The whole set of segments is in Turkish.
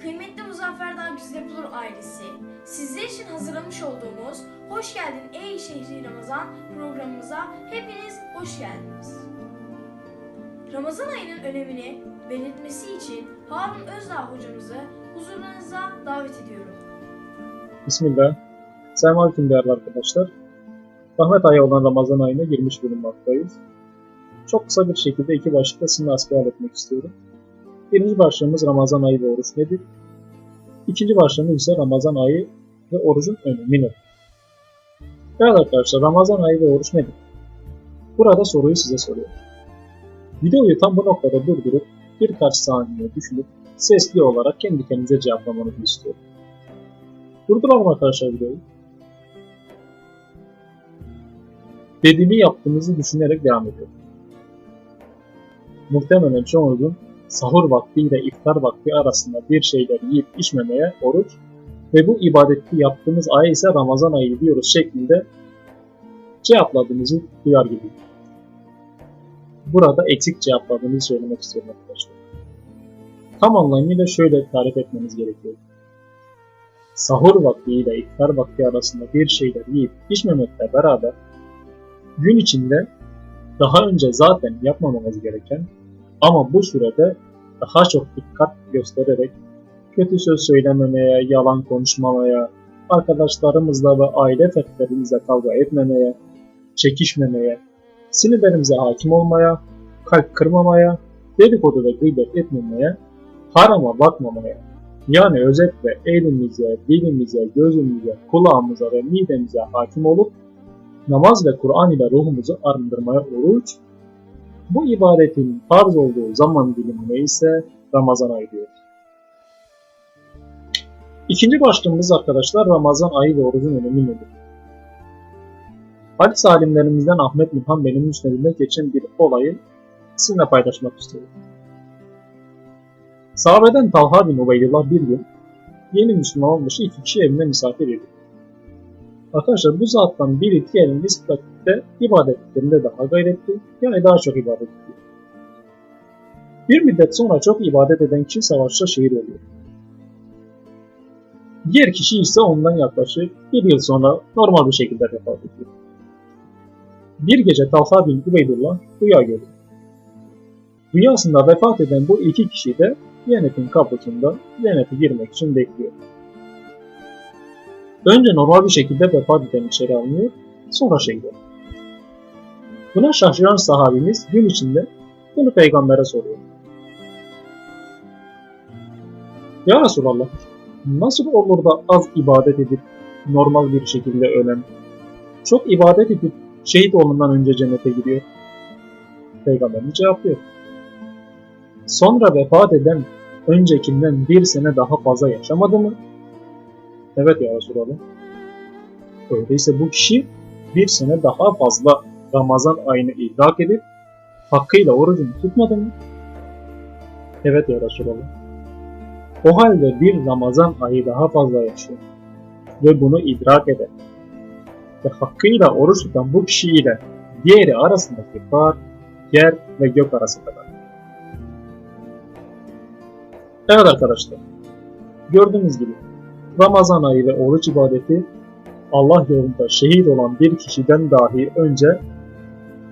Kıymetli Muzaffer Dağ Güzide ailesi, sizler için hazırlamış olduğumuz Hoş Geldin Ey Şehri Ramazan programımıza hepiniz hoş geldiniz. Ramazan ayının önemini belirtmesi için Harun Özdağ hocamızı huzurlarınıza davet ediyorum. Bismillah. Selamünaleyküm değerli arkadaşlar. Rahmet ayı olan Ramazan ayına girmiş bulunmaktayız. Çok kısa bir şekilde iki başlıkla sizinle asbihal etmek istiyorum. Birinci başlığımız Ramazan ayı ve oruç nedir? İkinci başlığımız ise Ramazan ayı ve orucun önemi nedir? Evet arkadaşlar Ramazan ayı ve oruç nedir? Burada soruyu size soruyorum. Videoyu tam bu noktada durdurup birkaç saniye düşünüp sesli olarak kendi kendinize cevaplamanızı istiyorum. Durduralım arkadaşlar videoyu. Dediğimi yaptığınızı düşünerek devam ediyorum. Muhtemelen çoğunuzun sahur vakti ile iftar vakti arasında bir şeyler yiyip içmemeye oruç ve bu ibadeti yaptığımız ay ise Ramazan ayı diyoruz şeklinde cevapladığınızı duyar gibiyim. Burada eksik cevapladığınızı söylemek istiyorum arkadaşlar. Tam anlamıyla şöyle tarif etmeniz gerekiyor sahur vakti ile iftar vakti arasında bir şeyler yiyip içmemekle beraber gün içinde daha önce zaten yapmamamız gereken ama bu sürede daha çok dikkat göstererek kötü söz söylememeye, yalan konuşmamaya, arkadaşlarımızla ve aile fertlerimizle kavga etmemeye, çekişmemeye, sinirlerimize hakim olmaya, kalp kırmamaya, dedikodu ve gıybet etmemeye, harama bakmamaya, yani özetle elimize, dilimize, gözümüze, kulağımıza ve midemize hakim olup namaz ve Kur'an ile ruhumuzu arındırmaya oruç, bu ibadetin farz olduğu zaman dilimine ise Ramazan ayı diyoruz. İkinci başlığımız arkadaşlar Ramazan ayı ve orucun önemi nedir? Hadis alimlerimizden Ahmet İlhan benim müsnedinde geçen bir olayı sizinle paylaşmak istiyorum. Sahabeden Talha bin Ubeydullah bir gün yeni Müslüman olmuş iki kişi evine misafir ediyor. Arkadaşlar bu zattan biri diğerinin nispette ibadetlerinde daha gayretli, yani daha çok ibadet ediyor. Bir müddet sonra çok ibadet eden kişi savaşta şehir oluyor. Diğer kişi ise ondan yaklaşık bir yıl sonra normal bir şekilde vefat ediyor. Bir gece Talha bin Ubeydullah rüya görüyor. Rüyasında vefat eden bu iki kişi de Cennetin kapısında cennete girmek için bekliyor. Önce normal bir şekilde vefat eden içeri alınıyor, sonra şehit. Buna şaşıran sahabimiz gün içinde bunu peygambere soruyor. Ya Resulallah, nasıl olur da az ibadet edip normal bir şekilde ölen, çok ibadet edip şehit olundan önce cennete giriyor? Peygamberimiz cevaplıyor. Sonra vefat eden öncekinden bir sene daha fazla yaşamadı mı? Evet ya Resulallah. Öyleyse bu kişi bir sene daha fazla Ramazan ayını idrak edip hakkıyla orucunu tutmadı mı? Evet ya Resulallah. O halde bir Ramazan ayı daha fazla yaşıyor ve bunu idrak eder ve hakkıyla oruç tutan bu kişi ile diğeri arasındaki fark yer ve gök arası kadar. Evet arkadaşlar, gördüğünüz gibi Ramazan ayı ve oruç ibadeti Allah yolunda şehit olan bir kişiden dahi önce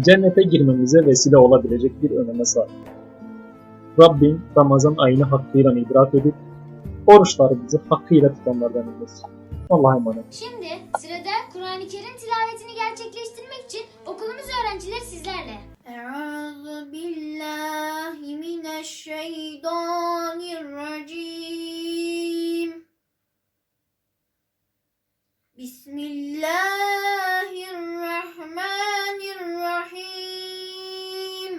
cennete girmemize vesile olabilecek bir öneme sahip. Rabbim Ramazan ayını hakkıyla idrak edip oruçlarımızı hakkıyla tutanlardan eylesin. Allah'a emanet. Şimdi sırada Kur'an-ı Kerim tilavetini gerçekleştirmek için okulumuz öğrencileri sizlerle. Euzu billahi mineşşeytanirracim. Bismillahirrahmanirrahim.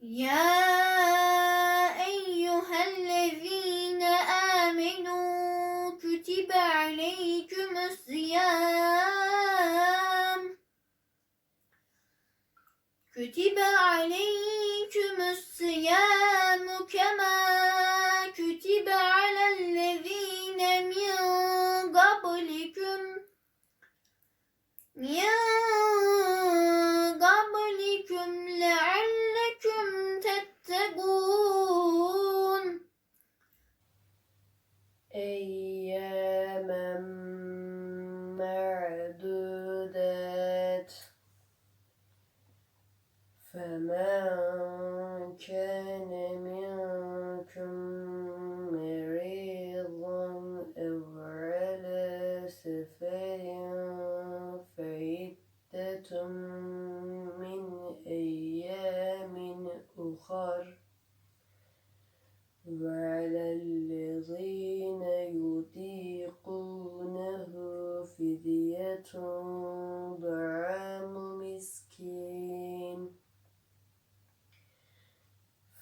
Ya eyyühellezine amenu kütübe aleykümüs-siyam. Kütübe aleykümüs-siyam kema Yeah.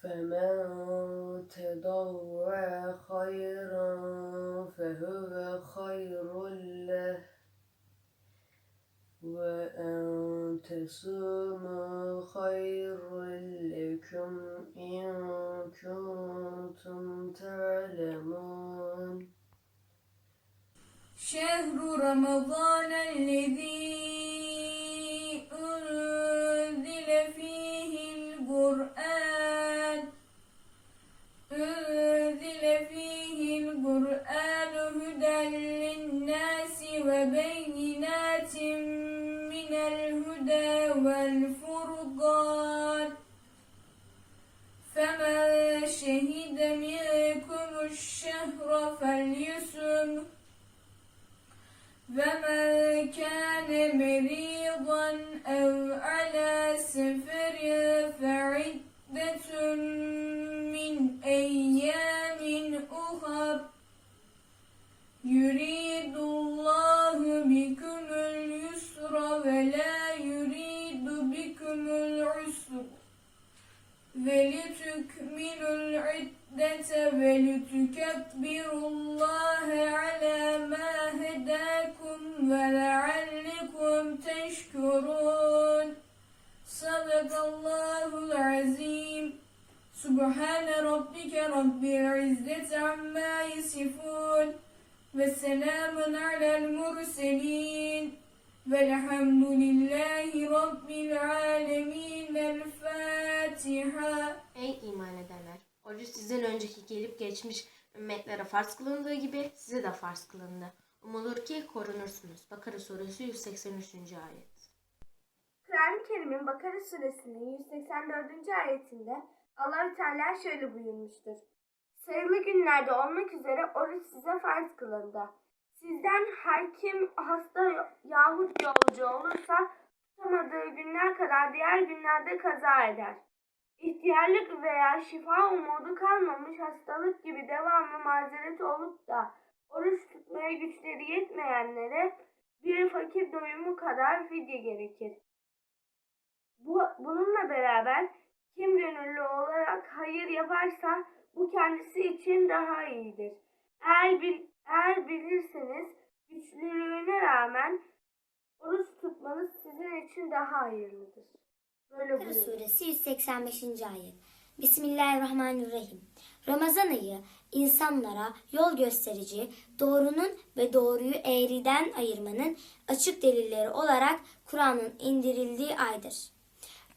فمن تضوع خيرا فهو خير له. وأن تصوموا خير لكم إن كنتم تعلمون. شهر رمضان الذي أنزل فيه القرآن sınıfı Subhane rabbike rabbil izzeti amma yasifun ve selamun alel murselin velhamdülillahi rabbil alemin el Fatiha. Ey iman edenler! Oruç sizden önceki gelip geçmiş ümmetlere farz kılındığı gibi size de farz kılındı. Umulur ki korunursunuz. Bakara suresi 183. ayet. Kur'an-ı Kerim'in Bakara suresinin 184. ayetinde Allahü Teala şöyle buyurmuştur. Sayılı günlerde olmak üzere oruç size farz kılındı. Sizden her kim hasta yahut yolcu olursa tutamadığı günler kadar diğer günlerde kaza eder. İhtiyarlık veya şifa umudu kalmamış hastalık gibi devamlı mazereti olup da oruç tutmaya güçleri yetmeyenlere bir fakir doyumu kadar fidye gerekir. Bu, bununla beraber kim gönüllü olarak hayır yaparsa bu kendisi için daha iyidir. Eğer, bil, eğer bilirseniz güçlülüğüne rağmen oruç tutmanız sizin için daha hayırlıdır. Böyle Bakara suresi 185. ayet. Bismillahirrahmanirrahim. Ramazan ayı insanlara yol gösterici, doğrunun ve doğruyu eğriden ayırmanın açık delilleri olarak Kur'an'ın indirildiği aydır.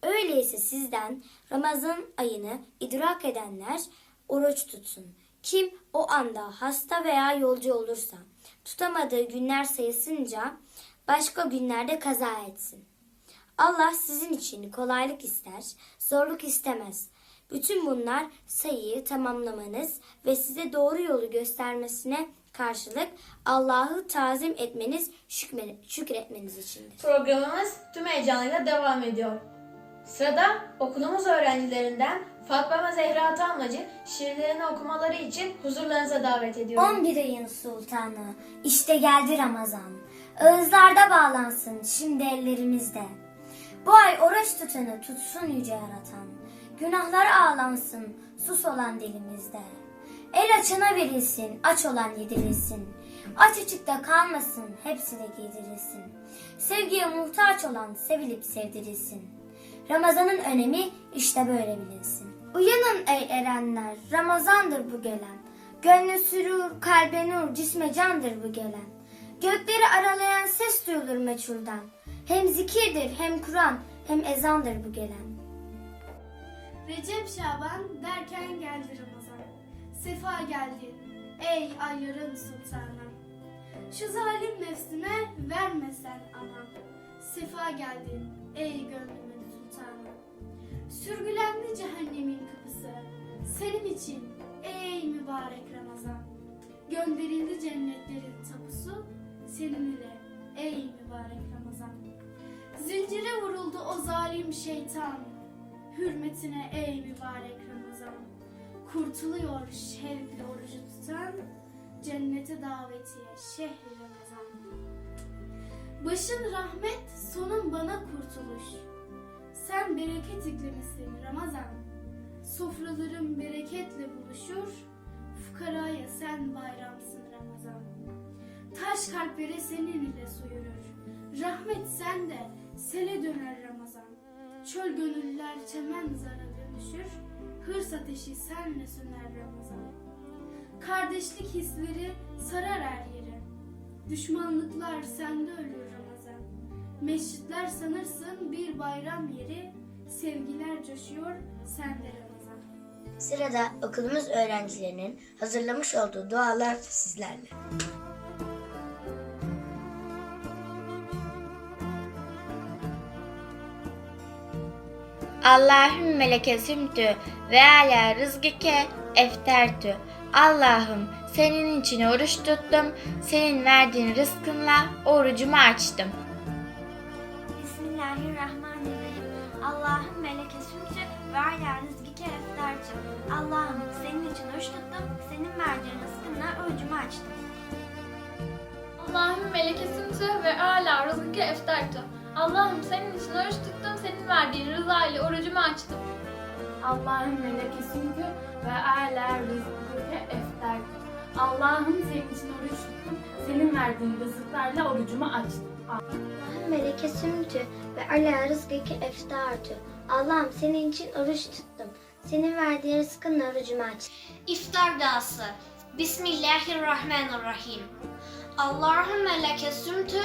Öyleyse sizden Ramazan ayını idrak edenler oruç tutsun. Kim o anda hasta veya yolcu olursa tutamadığı günler sayısınca başka günlerde kaza etsin. Allah sizin için kolaylık ister, zorluk istemez. Bütün bunlar sayıyı tamamlamanız ve size doğru yolu göstermesine karşılık Allah'ı tazim etmeniz, şükre- şükretmeniz içindir. Programımız tüm heyecanıyla devam ediyor. Sırada okulumuz öğrencilerinden Fatma ve Zehra Tamlacı şiirlerini okumaları için huzurlarınıza davet ediyorum. 11 ayın sultanı, işte geldi Ramazan. Ağızlarda bağlansın, şimdi ellerimizde. Bu ay oruç tutanı tutsun yüce yaratan. Günahlar ağlansın, sus olan dilimizde. El açana verilsin, aç olan yedirilsin. Aç açıkta kalmasın, hepsi de giydirilsin. Sevgiye muhtaç olan sevilip sevdirilsin. Ramazanın önemi işte böyle bilinsin. Uyanın ey erenler, Ramazandır bu gelen. Gönlü sürur, kalbe nur, cisme candır bu gelen. Gökleri aralayan ses duyulur meçhulden. Hem zikirdir, hem Kur'an, hem ezandır bu gelen. Recep Şaban derken geldi Ramazan. Sefa geldin ey ayların sultanı. Şu zalim nefsine vermesen aman. Sefa geldin ey gönlümün sultanı. Sürgülendi cehennemin kapısı. Senin için ey mübarek Ramazan. Gönderildi cennetlerin tapusu. Senin ile ey mübarek Ramazan. Zincire vuruldu o zalim şeytan. Hürmetine ey mübarek Ramazan. Kurtuluyor şevkle orucu tutan. Cennete davetiye şehri Ramazan. Başın rahmet, sonun bana kurtuluş. Sen bereket iklimisin Ramazan. Sofralarım bereketle buluşur. Fukaraya sen bayramsın Ramazan. Taş kalpleri senin ile soyurur. Rahmet sende, sele döner Ramazan. Çöl gönüller çemen zara dönüşür. Hırs ateşi senle söner Ramazan. Kardeşlik hisleri sarar her yeri. Düşmanlıklar sende ölür Ramazan. Mescitler sanırsın bir bayram yeri. Sevgiler coşuyor sende Ramazan. Sırada okulumuz öğrencilerinin hazırlamış olduğu dualar sizlerle. Allahümme leke sümtü ve ala rızgike eftertü. Allah'ım senin için oruç tuttum, senin verdiğin rızkınla orucumu açtım. Bismillahirrahmanirrahim. Allah'ım meleke sümtü ve ala rızkike eftarcı. Allah'ım senin için oruç tuttum, senin verdiğin rızkınla orucumu açtım. Allah'ım melekesimizi ve âlâ rızkı eftartı. Allah'ım senin için oruç tuttum, senin verdiğin rıza ile orucumu açtım. Allah'ın melekesiydi ve âlâ rızkı efterdi. Allah'ım senin için oruç verdiğin rızıklarla orucumu açtım. Allah'ım meleke sümtü ve ala rızkike eftartı. Allah'ım senin için oruç tuttum, senin verdiğin rızkınla orucumu açtım. İftar duası. Bismillahirrahmanirrahim. Allahümme leke sümtü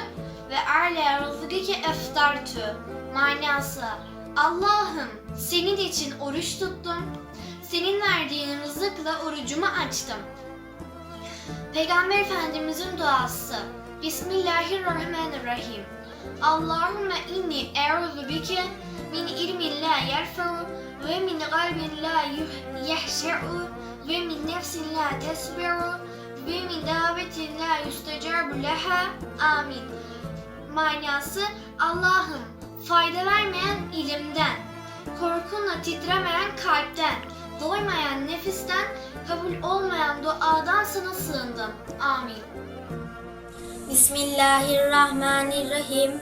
ve ala rızkike eftartü. Manası. Allah'ım senin için oruç tuttum. Senin verdiğin rızıkla orucumu açtım. Peygamber Efendimizin duası. Bismillahirrahmanirrahim. Allahümme inni e'udhu bike min ilmin la yerfe'u ve min kalbin la yehşe'u ve min nefsin la tesbi'u ve min davetin la yüstecabu leha. Amin. Manası Allah'ım fayda vermeyen ilimden, korkunla titremeyen kalpten, doymayan nefisten, kabul olmayan duadan sana sığındım. Amin. Bismillahirrahmanirrahim.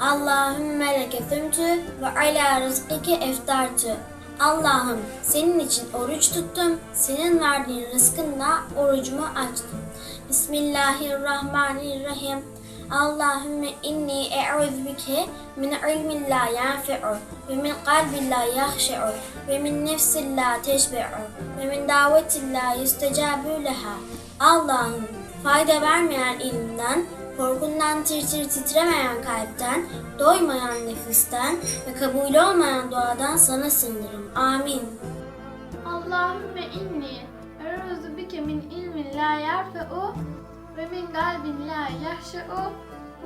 Allahümme leke sümtü ve ala rızkike eftartı. Allah'ım senin için oruç tuttum, senin verdiğin rızkınla orucumu açtım. Bismillahirrahmanirrahim. Allahümme inni e'udhu bike min ilmin la yanfi'u ve min kalbin la yahşe'u ve min nefsin la teşbe'u ve min davetin la yüstecabu leha. Allah'ım fayda vermeyen ilimden, korkundan tir tir titremeyen kalpten, doymayan nefisten ve kabul olmayan duadan sana sığınırım. Amin. Allahümme inni eruzu bike min ilmin la yerfe'u ve min kalbin la yahşe'u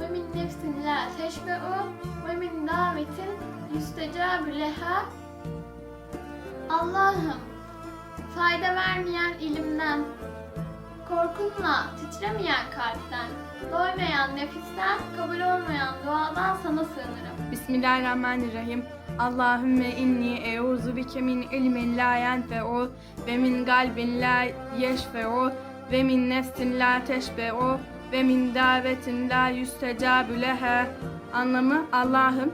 ve min nefsin la teşbe'u ve min. Allah'ım fayda vermeyen ilimden, korkunla titremeyen kalpten, doymayan nefisten, kabul olmayan duadan sana sığınırım. Bismillahirrahmanirrahim. Allahümme inni euzu bike min ilmin la yenfe'u ve min kalbin la yeşfe'u ve min nefsin la teşbe'u ve min davetin la yüstecabu leha. Anlamı Allah'ım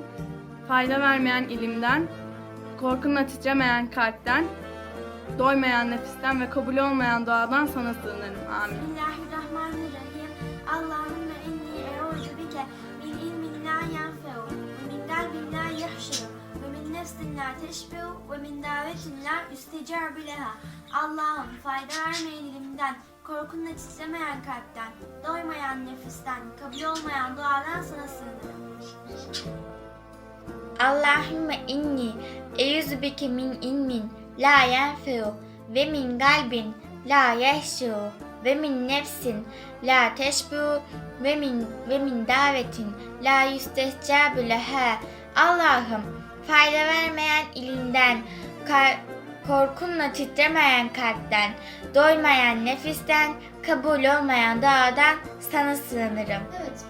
fayda vermeyen ilimden, korkunla titremeyen kalpten, doymayan nefisten ve kabul olmayan duadan sana sığınırım. Amin. Allah'ım fayda vermeyen ilimden, korkunla titremeyen kalpten, doymayan nefisten, kabul olmayan duadan sana sığınırım. Allahümme inni eyyüzü bike min ilmin la yenfe'u ve min kalbin la yehşu ve min nefsin la teşbu ve min ve min davetin la yüstehcabü leha. Allah'ım fayda vermeyen ilinden, kar- korkunla titremeyen kalpten, doymayan nefisten, kabul olmayan dağdan sana sığınırım. Evet,